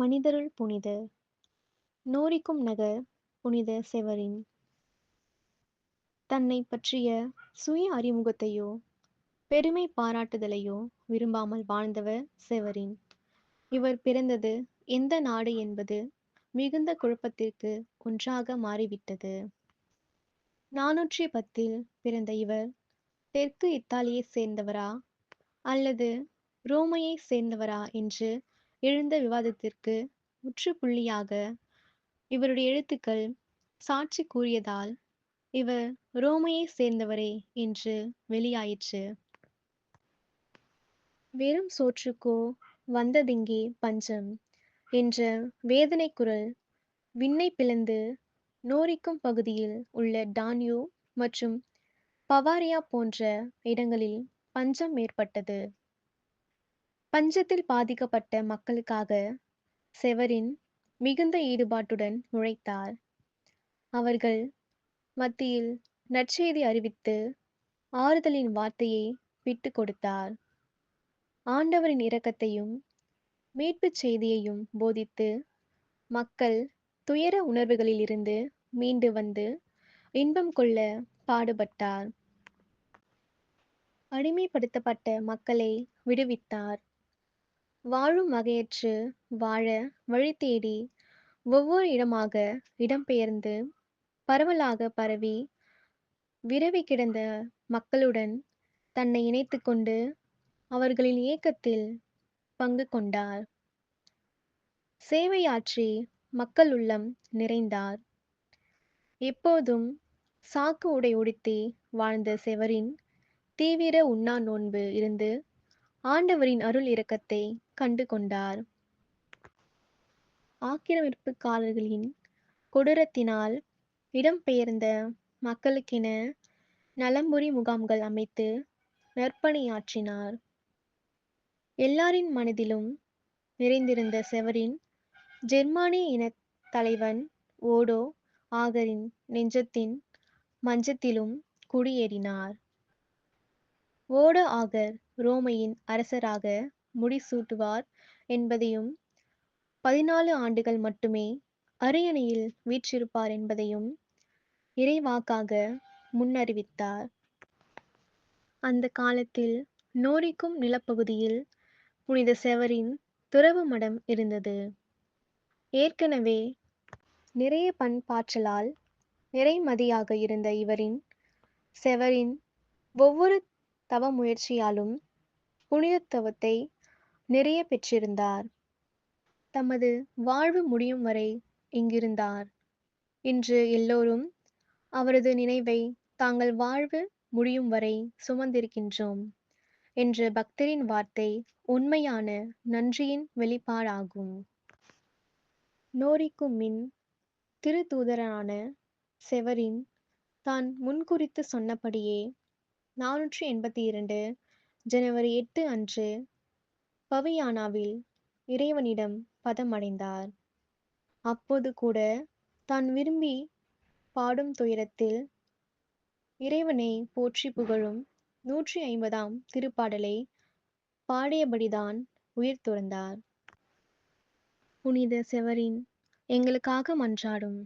மனிதருள் புனித. நோரிக்கும் நகர் புனித செவரின். தன்னை பற்றிய சுய அறிமுகத்தையோ பெருமை பாராட்டுதலையோ விரும்பாமல் வாழ்ந்தவர் செவரின். இவர் பிறந்தது எந்த நாடு என்பது மிகுந்த குழப்பத்திற்கு ஒன்றாக மாறிவிட்டது. நானூற்றி பத்தில் பிறந்த இவர் தெற்கு இத்தாலியை சேர்ந்தவரா அல்லது ரோமையை சேர்ந்தவரா என்று எழுந்த விவாதத்திற்கு முற்றுப்புள்ளியாக இவருடைய எழுத்துக்கள் சாட்சி கூறியதால் இவர் ரோமையை சேர்ந்தவரே என்று வெளியாயிற்று. வெறும் சோற்றுக்கோ வந்ததிங்கே பஞ்சம் என்ற வேதனை குரல் விண்ணை பிளந்து நோரிக்கும் பகுதியில் உள்ள டான்யூ மற்றும் பவாரியா போன்ற இடங்களில் பஞ்சம் ஏற்பட்டது. பஞ்சத்தில் பாதிக்கப்பட்ட மக்களுக்காக செவரின் மிகுந்த ஈடுபாட்டுடன் உழைத்தார் அவர்கள் மத்தியில் நற்செய்தி அறிவித்து ஆறுதலின் வார்த்தையை விட்டு கொடுத்தார். ஆண்டவரின் இரக்கத்தையும் மீட்புச் செய்தியையும் போதித்து மக்கள் துயர உணர்வுகளிலிருந்து மீண்டு வந்து இன்பம் கொள்ள பாடுபட்டார். அடிமைப்படுத்தப்பட்ட மக்களை விடுவித்தார். வாழும் வகையற்று வாழ வழி தேடி ஒவ்வொரு இடமாக இடம்பெயர்ந்து பரவலாக பரவி விரவி கிடந்த மக்களுடன் தன்னை இணைத்து கொண்டு அவர்களின் இயக்கத்தில் பங்கு கொண்டார். சேவையாற்றி மக்கள் உள்ளம் நிறைந்தார். எப்போதும் சாக்கு உடை உடுத்தி வாழ்ந்த செவரின் தீவிர உண்ணா நோன்பு இருந்து ஆண்டவரின் அருள் இரக்கத்தை கண்டு கொண்டார் ஆக்கிரமிப்புக்காரர்களின் கொடூரத்தினால் இடம்பெயர்ந்த மக்களுக்கென நலம்புரி முகாம்கள் அமைத்து நற்பணியாற்றினார். எல்லாரின் மனதிலும் நிறைந்திருந்த செவரின் ஜெர்மானிய இன தலைவன் ஓடோ ஆகரின் நெஞ்சத்தின் மஞ்சத்திலும் குடியேறினார். ஓட ஆகர் ரோமையின் அரசராக முடிசூட்டுவார் என்பதையும் பதினாலு ஆண்டுகள் மட்டுமே அரியணையில் வீற்றிருப்பார் என்பதையும் இறைவாக்காக முன்னறிவித்தார். அந்த காலத்தில் நோரிக்கும் நிலப்பகுதியில் புனித செவரின் துறவு மடம் இருந்தது. ஏற்கனவே நிறைய பண்பாற்றலால் நிறைமதியாக இருந்த இவரின் செவரின் ஒவ்வொரு தவ முயற்சியாலும் புனிதத்துவத்தை நிறைய பெற்றிருந்தார். தமது வாழ்வு முடியும் வரை இங்கிருந்தார். இன்று எல்லோரும் அவரது நினைவை தாங்கள் வாழ்வு முடியும் வரை சுமந்திருக்கின்றோம் என்ற பக்தரின் வார்த்தை உண்மையான நன்றியின் வெளிப்பாடாகும். நோரிக்கும் மின் திருத்தூதரான செவரின் தான் முன்குறித்து சொன்னபடியே நானூற்றி எண்பத்தி இரண்டு ஜனவரி எட்டு அன்று பவியானாவில் இறைவனிடம் பதமடைந்தார். அப்போது கூட தான் விரும்பி பாடும் துயரத்தில் இறைவனை போற்றி புகழும் நூற்றி ஐம்பதாம் திருப்பாடலை பாடியபடிதான் உயிர் துறந்தார். புனித செவரின் எங்களுக்காக மன்றாடும்